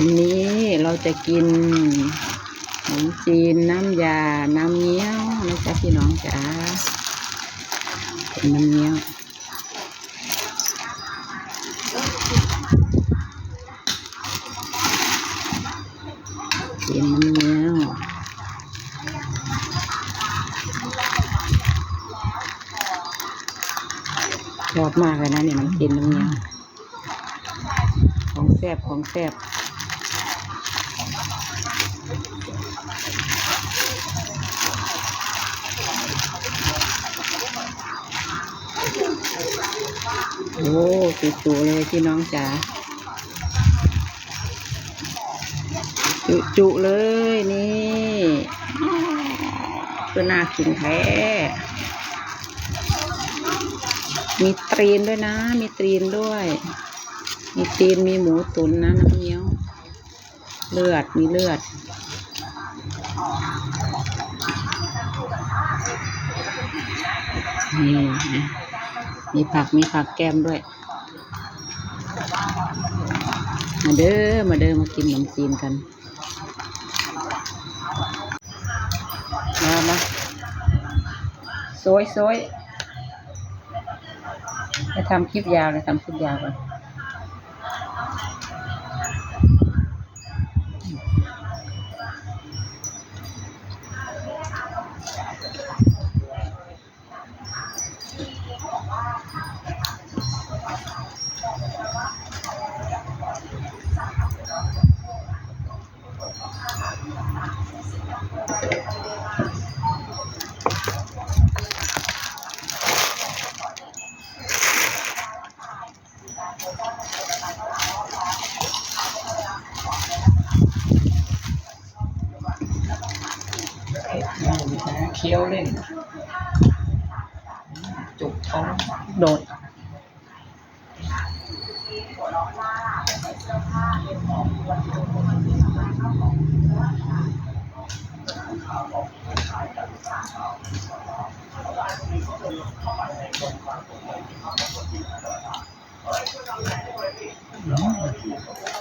วันนี้เราจะกินขนมจีนน้ำยา น้ำเงี้ยวนะจ๊ะพี่น้องจ๋าเป็นน้ำเงี้ยวเป็นน้ำเงี้ยวชอบมากเลยนะเนี่ยน้ำจีนน้ำเงี้ยวของแซ่บของแซ่บ โอ้จุๆเลยพี่น้องจ๋าจุจุๆเลยนี่คือน่ากินแท้มีตรีนด้วยนะ มีตรีนด้วย มีตีนมีหมูตุ๋นนะน้ำเงี้ยว เลือดมีเลือดนี่นะ มีผักมีผักแก้มด้วย มาเด้อมาเด้อมากินขนมจีนกันมามาสวยสวยจะทำคลิปยาวเลยทำคลิปยาวก่อน เคี้ยวเล่น จุกท้องโดดอืม